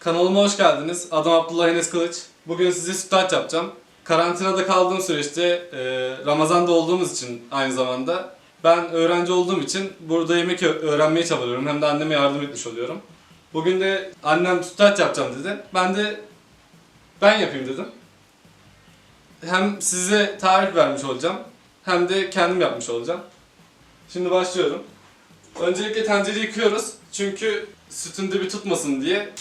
Kanalıma hoş geldiniz. Adım Abdullah Enes Kılıç. Bugün size sütlaç yapacağım. Karantinada kaldığım süreçte e, Ramazan'da olduğumuz için aynı zamanda ben öğrenci olduğum için burada yemek öğrenmeye çabalıyorum. Hem de anneme yardım etmiş oluyorum. Bugün de annem sütlaç yapacağım dedi. Ben de ben yapayım dedim. Hem size tarif vermiş olacağım hem de kendim yapmış olacağım. Şimdi başlıyorum. Öncelikle tencereyi yıkıyoruz. Çünkü sütün dibi tutmasın diye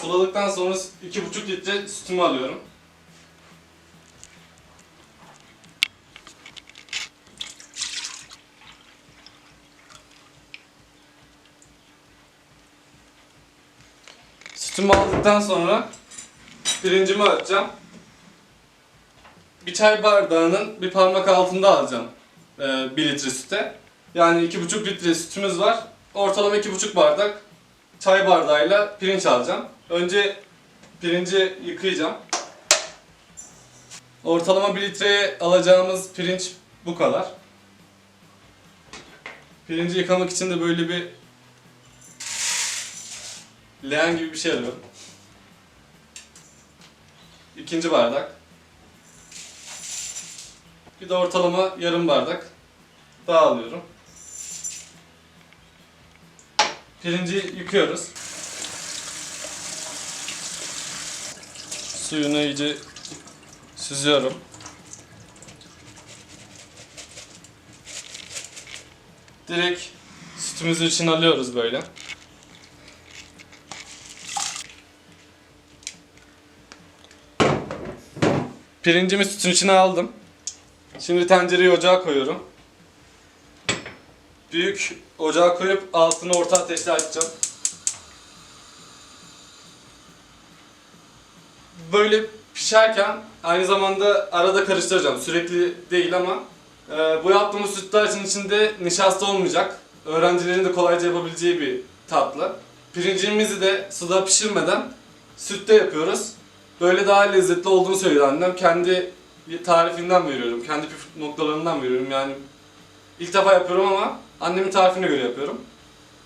Suladıktan sonra 2,5 litre sütümü alıyorum. Sütümü aldıktan sonra pirincimi açacağım. Bir çay bardağının bir parmak altında alacağım 1 litre süte. Yani 2,5 litre sütümüz var. Ortalama 2,5 bardak çay bardağıyla pirinç alacağım. Önce pirinci yıkayacağım. Ortalama 1 litreye alacağımız pirinç bu kadar. Pirinci yıkamak için de böyle bir leğen gibi bir şey alıyorum. İkinci bardak. Bir de ortalama yarım bardak daha alıyorum. Pirinci yıkıyoruz. Suyunu iyice süzüyorum. Direkt sütümüzü için alıyoruz böyle. Pirincimi sütün içine aldım. Şimdi tencereyi ocağa koyuyorum. Büyük ocağa koyup altını orta ateşte açacağım. Böyle pişerken aynı zamanda arada karıştıracağım. Sürekli değil ama e, bu yaptığımız sütlacın içinde nişasta olmayacak. Öğrencilerin de kolayca yapabileceği bir tatlı. Pirincimizi de suda pişirmeden sütte yapıyoruz. Böyle daha lezzetli olduğunu söyledi annem. Kendi tarifinden veriyorum. Kendi püf noktalarından veriyorum. Yani ilk defa yapıyorum ama annemin tarifine göre yapıyorum.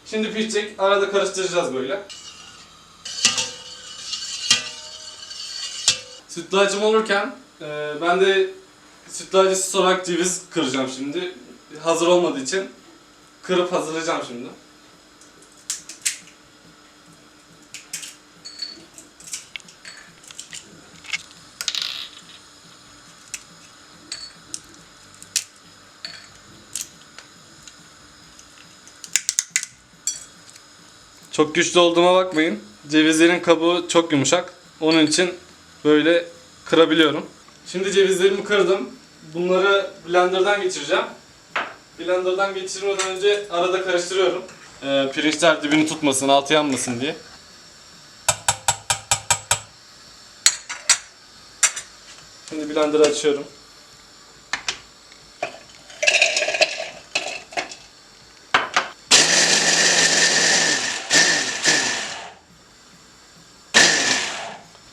Şimdi pişecek. Arada karıştıracağız böyle. Sütlacım olurken e, ben de sütlacı süs olarak ceviz kıracağım şimdi. Hazır olmadığı için kırıp hazırlayacağım şimdi. Çok güçlü olduğuma bakmayın. Cevizlerin kabuğu çok yumuşak. Onun için böyle kırabiliyorum. Şimdi cevizlerimi kırdım. Bunları blenderdan geçireceğim. Blenderdan geçirmeden önce arada karıştırıyorum. Ee, pirinçler dibini tutmasın, altı yanmasın diye. Şimdi blender'ı açıyorum.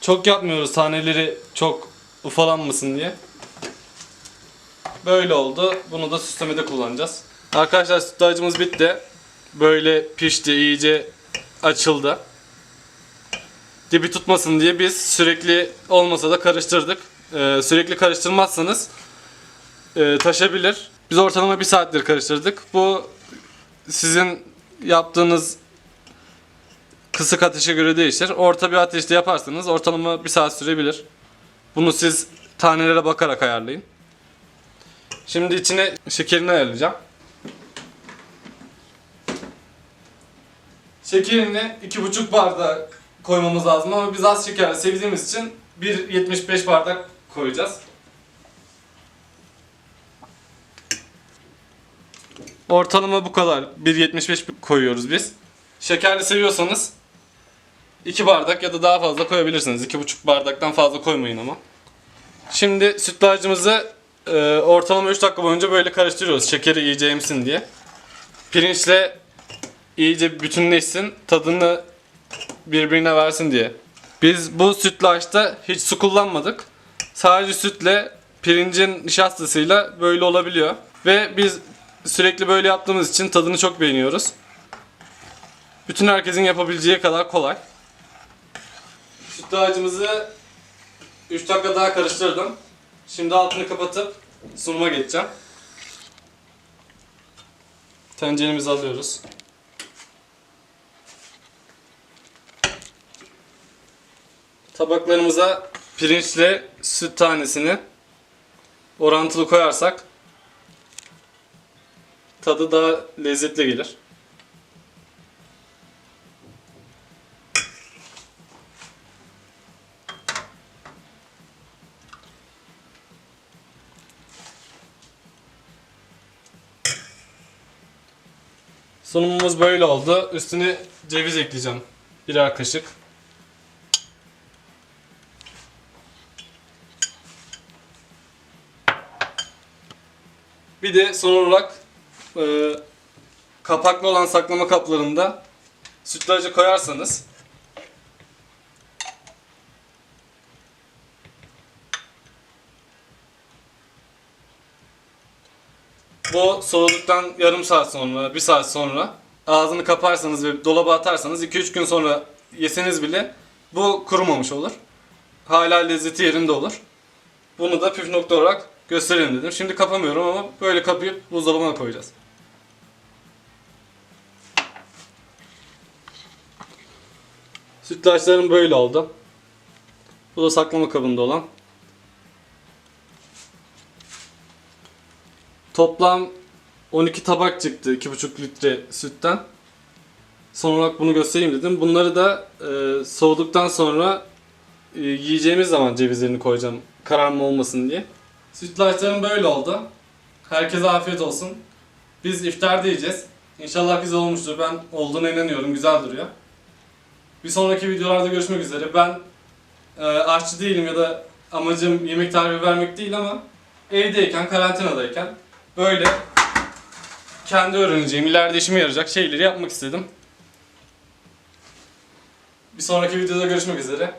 Çok yapmıyoruz taneleri çok ufalanmasın diye. Böyle oldu. Bunu da süslemede kullanacağız. Arkadaşlar sütlacımız bitti. Böyle pişti, iyice açıldı. Dibi tutmasın diye biz sürekli olmasa da karıştırdık. Ee, sürekli karıştırmazsanız e, taşabilir. Biz ortalama bir saattir karıştırdık. Bu sizin yaptığınız kısık ateşe göre değişir. Orta bir ateşte yaparsanız ortalama bir saat sürebilir. Bunu siz tanelere bakarak ayarlayın. Şimdi içine şekerini ayarlayacağım. Şekerini 2,5 bardak koymamız lazım ama biz az şeker sevdiğimiz için 1,75 bardak koyacağız. Ortalama bu kadar. 1,75 koyuyoruz biz. Şekerli seviyorsanız 2 bardak ya da daha fazla koyabilirsiniz. 2,5 bardaktan fazla koymayın ama. Şimdi sütlacımızı e, ortalama 3 dakika boyunca böyle karıştırıyoruz. Şekeri iyice emsin diye. Pirinçle iyice bütünleşsin, tadını birbirine versin diye. Biz bu sütlaçta hiç su kullanmadık. Sadece sütle pirincin nişastasıyla böyle olabiliyor. Ve biz sürekli böyle yaptığımız için tadını çok beğeniyoruz. Bütün herkesin yapabileceği kadar kolay. Sütlacımızı 3 dakika daha karıştırdım. Şimdi altını kapatıp sunuma geçeceğim. Tenceremizi alıyoruz. Tabaklarımıza pirinçle süt tanesini orantılı koyarsak tadı daha lezzetli gelir. Sunumumuz böyle oldu. Üstüne ceviz ekleyeceğim. Birer kaşık. Bir de son olarak e, kapaklı olan saklama kaplarında sütlacı koyarsanız bu soğuduktan yarım saat sonra, bir saat sonra ağzını kaparsanız ve dolaba atarsanız 2-3 gün sonra yeseniz bile bu kurumamış olur. Hala lezzeti yerinde olur. Bunu da püf nokta olarak gösterelim dedim. Şimdi kapamıyorum ama böyle kapayıp buzdolabına koyacağız. Sütlaçlarım böyle oldu. Bu da saklama kabında olan. Toplam 12 tabak çıktı 2,5 litre sütten. Son olarak bunu göstereyim dedim. Bunları da e, soğuduktan sonra e, yiyeceğimiz zaman cevizlerini koyacağım kararma olmasın diye. Sütlaçlarım böyle oldu. Herkese afiyet olsun. Biz iftarda yiyeceğiz. İnşallah güzel olmuştur. Ben olduğuna inanıyorum. Güzel duruyor. Bir sonraki videolarda görüşmek üzere. Ben e, aşçı değilim ya da amacım yemek tarifi vermek değil ama evdeyken, karantinadayken böyle kendi öğreneceğim, ileride işime yarayacak şeyleri yapmak istedim. Bir sonraki videoda görüşmek üzere.